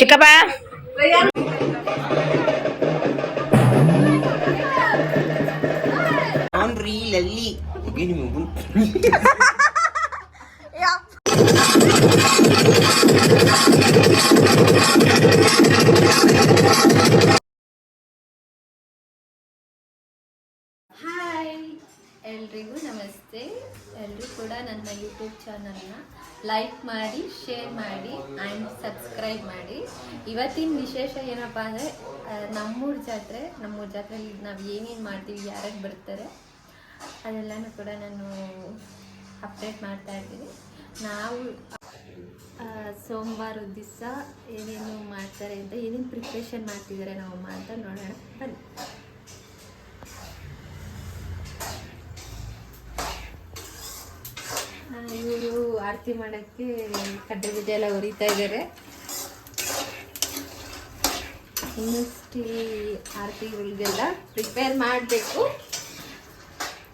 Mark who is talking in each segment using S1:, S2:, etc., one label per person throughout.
S1: Chica
S2: ah. pa. Henry Lali. Bini
S3: mau ಎಲ್ರಿಗೂ ನಮಸ್ತೆ. ಎಲ್ಲರೂ ಕೂಡ ನನ್ನ ಯೂಟ್ಯೂಬ್ ಚಾನಲ್ನ ಲೈಕ್ ಮಾಡಿ ಶೇರ್ ಮಾಡಿ ಆ್ಯಂಡ್ ಸಬ್ಸ್ಕ್ರೈಬ್ ಮಾಡಿ. ಇವತ್ತಿನ ವಿಶೇಷ ಏನಪ್ಪ ಅಂದರೆ ನಮ್ಮೂರ ಜಾತ್ರೆ, ನಮ್ಮೂರ ಜಾತ್ರೆಯಲ್ಲಿ ನಾವು ಏನೇನು ಮಾಡ್ತೀವಿ, ಯಾರಿಗೆ ಬರ್ತಾರೆ, ಅದೆಲ್ಲನೂ ಕೂಡ ನಾನು ಅಪ್ಡೇಟ್ ಮಾಡ್ತಾ ಇದ್ದೀನಿ. ನಾವು ಸೋಮವಾರ ದಿವಸ ಏನೇನು ಮಾಡ್ತಾರೆ ಅಂತ, ಏನೇನು ಪ್ರಿಪ್ರೇಷನ್ ಮಾಡ್ತಿದ್ದಾರೆ ನಾವು ಅಂತ ನೋಡೋಣ. ಬನ್ನಿ. ಆರತಿ ಮಾಡೋಕ್ಕೆ ಕಡ್ಡೆ ಬೀಜ ಎಲ್ಲ ಉರಿತಾ ಇದ್ದಾರೆ. ಇನ್ನಷ್ಟು ಆರತಿ ಆರತಿಗಳಿಗೆಲ್ಲ ಪ್ರಿಪೇರ್ ಮಾಡಬೇಕು.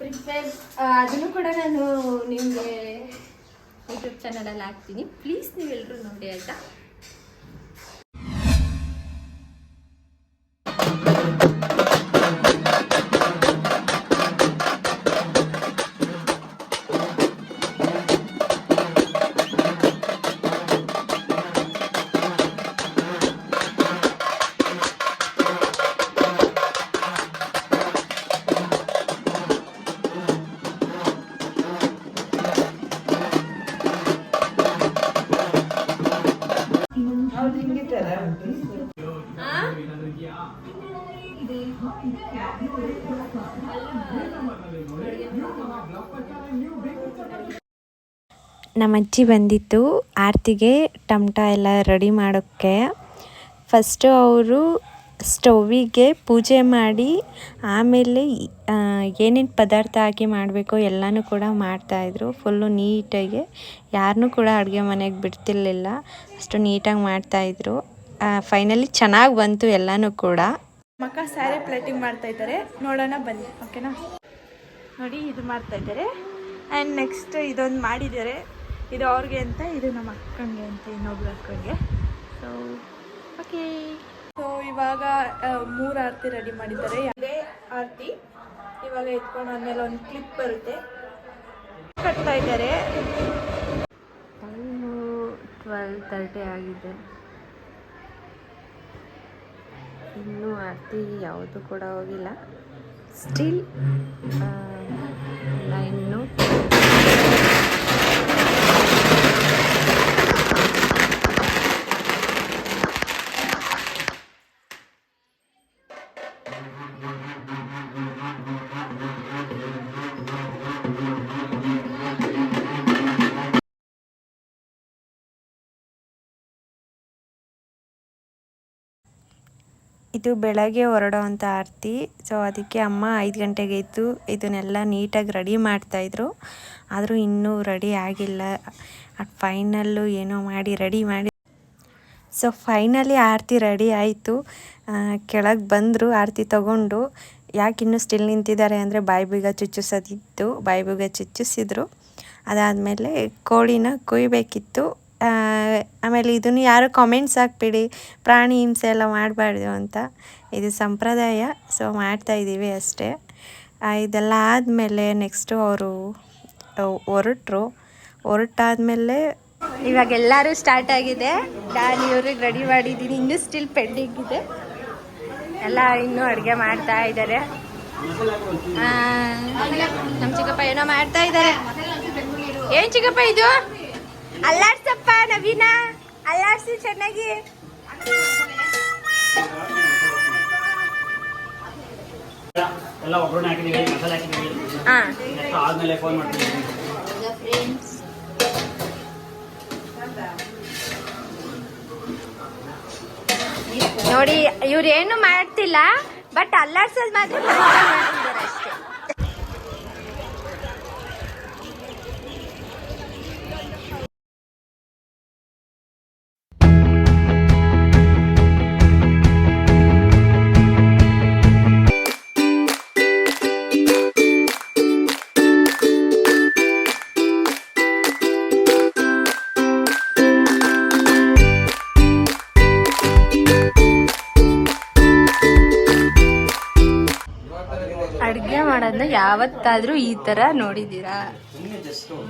S3: ಪ್ರಿಪೇರ್ ಅದನ್ನು ಕೂಡ ನಾನು ನಿಮಗೆ ಯೂಟ್ಯೂಬ್ ಚಾನಲಲ್ಲಿ ಹಾಕ್ತೀನಿ. ಪ್ಲೀಸ್ ನೀವೆಲ್ಲರೂ ನೋಡಿ, ಆಯಿತಾ?
S1: ನಮ್ಮ ಅಜ್ಜಿ ಬಂದಿತ್ತು ಆರತಿಗೆ ಟಮಟ ಎಲ್ಲ ರೆಡಿ ಮಾಡೋಕ್ಕೆ. ಫಸ್ಟು ಅವರು ಸ್ಟೌವಿಗೆ ಪೂಜೆ ಮಾಡಿ ಆಮೇಲೆ ಏನೇನು ಪದಾರ್ಥ ಹಾಕಿ ಮಾಡಬೇಕು ಎಲ್ಲನೂ ಕೂಡ ಮಾಡ್ತಾಯಿದ್ರು ಫುಲ್ಲು ನೀಟಾಗಿ. ಯಾರನ್ನೂ ಕೂಡ ಅಡುಗೆ ಮನೆಗೆ ಬಿಡ್ತಿರ್ಲಿಲ್ಲ. ಅಷ್ಟು ನೀಟಾಗಿ ಮಾಡ್ತಾಯಿದ್ರು ಫೈನಲಿ ಚೆನ್ನಾಗಿ ಬಂತು ಎಲ್ಲನೂ ಕೂಡ.
S4: ಮಕ್ಕ ಸ್ಯಾರಿ ಪ್ಲೇಟಿಂಗ್ ಮಾಡ್ತಾ ಇದ್ದಾರೆ. ನೋಡೋಣ, ಬನ್ನಿ. ಓಕೆನಾ ನೋಡಿ, ಇದು ಮಾಡ್ತಾ ಇದ್ದಾರೆ. ಆ್ಯಂಡ್ ನೆಕ್ಸ್ಟ್ ಇದೊಂದು ಮಾಡಿದ್ದಾರೆ. ಇದು ಅವ್ರಿಗೆ ಅಂತ, ಇದು ನಮ್ಮ ಅಕ್ಕಂಗೆ ಅಂತ ಇನ್ನೊಬ್ರು ಅಕ್ಕಂಗೆ ಸೊ ಓಕೆ ಇವಾಗ ಮೂರು ಆರತಿ ರೆಡಿ ಮಾಡಿದ್ದಾರೆ. ಆರ್ತಿ ಆರತಿ ಇವಾಗ ಎತ್ಕೊಂಡು ಆದ್ಮೇಲೆ ಒಂದು ಕ್ಲಿಪ್ ಬರುತ್ತೆ. ಕಟ್ತಾ ಇದ್ದಾರೆ.
S3: ಟೈಮು ಟ್ವೆಲ್ ತರ್ಟಿ ಆಗಿದೆ. ಇನ್ನೂ ಆರತಿ ಯಾವುದು ಕೂಡ ಹೋಗಿಲ್ಲ. ಸ್ಟಿಲ್
S1: ಇದು ಬೆಳಗ್ಗೆ ಹೊರಡೋ ಅಂಥ ಆರತಿ. ಸೊ ಅದಕ್ಕೆ ಅಮ್ಮ ಐದು ಗಂಟೆಗೆ ಇದ್ದು ಇದನ್ನೆಲ್ಲ ನೀಟಾಗಿ ರೆಡಿ ಮಾಡ್ತಾಯಿದ್ರು ಆದರೂ ಇನ್ನೂ ರೆಡಿ ಆಗಿಲ್ಲ. ಫೈನಲ್ಲು ಏನೋ ಮಾಡಿ ರೆಡಿ ಮಾಡಿ. ಸೊ ಫೈನಲಿ ಆರತಿ ರೆಡಿ ಆಯಿತು. ಕೆಳಗೆ ಬಂದರು ಆರತಿ ತಗೊಂಡು. ಯಾಕೆ ಇನ್ನೂ ಸ್ಟಿಲ್ ನಿಂತಿದ್ದಾರೆ ಅಂದರೆ ಬಾಯಿ ಬೀಗ ಚುಚ್ಚಿಸೋದಿತ್ತು. ಬಾಯಿ ಬೀಗ ಚುಚ್ಚಿಸಿದ್ರು. ಅದಾದಮೇಲೆ ಕೋಳಿನ ಕೊಯ್ಬೇಕಿತ್ತು. ಆಮೇಲೆ ಇದನ್ನು ಯಾರು ಕಾಮೆಂಟ್ಸ್ ಹಾಕ್ಬೇಡಿ, ಪ್ರಾಣಿ ಹಿಂಸೆ ಎಲ್ಲ ಮಾಡಬಾರ್ದು ಅಂತ. ಇದು ಸಂಪ್ರದಾಯ ಸೊ ಮಾಡ್ತಾ ಇದ್ದೀವಿ ಅಷ್ಟೇ. ಇದೆಲ್ಲ ಆದಮೇಲೆ ನೆಕ್ಸ್ಟು ಅವರು, ಹೊರಟ್ರು. ಹೊರಟಾದ್ಮೇಲೆ
S3: ಇವಾಗ ಎಲ್ಲರೂ ಸ್ಟಾರ್ಟ್ ಆಗಿದೆ. ನಾನು ಇವ್ರಿಗೆ ರೆಡಿ ಮಾಡಿದ್ದೀನಿ. ಇನ್ನೂ ಸ್ಟಿಲ್ ಪೆಂಡಿಂಗ್ ಇದೆ. ಎಲ್ಲ ಇನ್ನೂ ಅಡುಗೆ ಮಾಡ್ತಾ ಇದ್ದಾರೆ. ನಮ್ಮ ಚಿಕ್ಕಪ್ಪ ಏನೋ ಮಾಡ್ತಾ ಇದ್ದಾರೆ. ಏನು ಚಿಕ್ಕಪ್ಪ ಇದು? ಅಲ್ಲಾಡ್ಸಪ್ಪ ನವೀನ. ಅಲ್ಲಾಡ್ಸಿ ಚೆನ್ನಾಗಿ.
S5: ಎಲ್ಲ ಒಬ್ಬರನ್ನ ಹಾಕಿದೀವಿ ಮಸಾಲೆ ಹಾಕಿದೀವಿ
S3: ಹಾ.
S5: ನೆಕ್ಸ್ಟ್ ಆದ್ಮೇಲೆ ಫೋನ್ ಮಾಡ್ತೀವಿ
S3: ನೋಡಿ ಇವ್ರು ಏನು ಮಾಡ್ತಿಲ್ಲ ಬಟ್ ಅಲ್ಲಾಡ್ಸೋದು ಮಾತ್ರ ಜೀವನದಲ್ಲಿ ಯಾವತ್ತಾದ್ರೂ ಈ ತರ ನೋಡಿದೀರಾ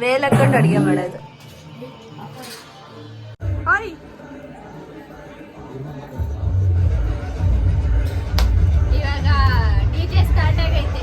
S3: ವೇಲ್ ಹಾಕೊಂಡು ಅಡಿಗೆ ಮಾಡೋದು. ಇವಾಗ ಡಿಜೆ ಸ್ಟಾರ್ಟ್ ಆಗೈತೆ.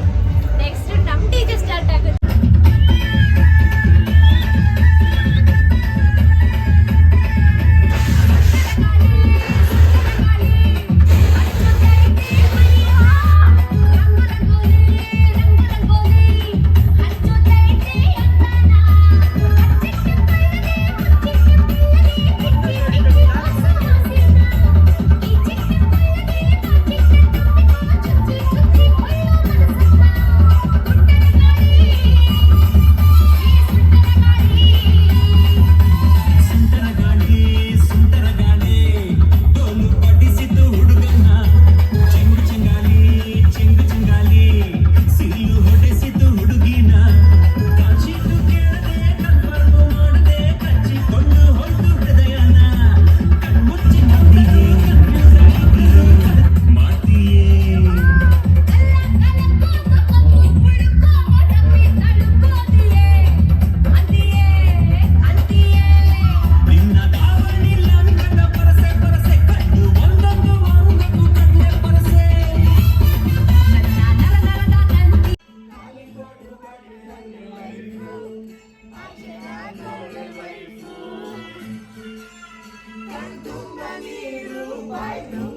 S4: Why?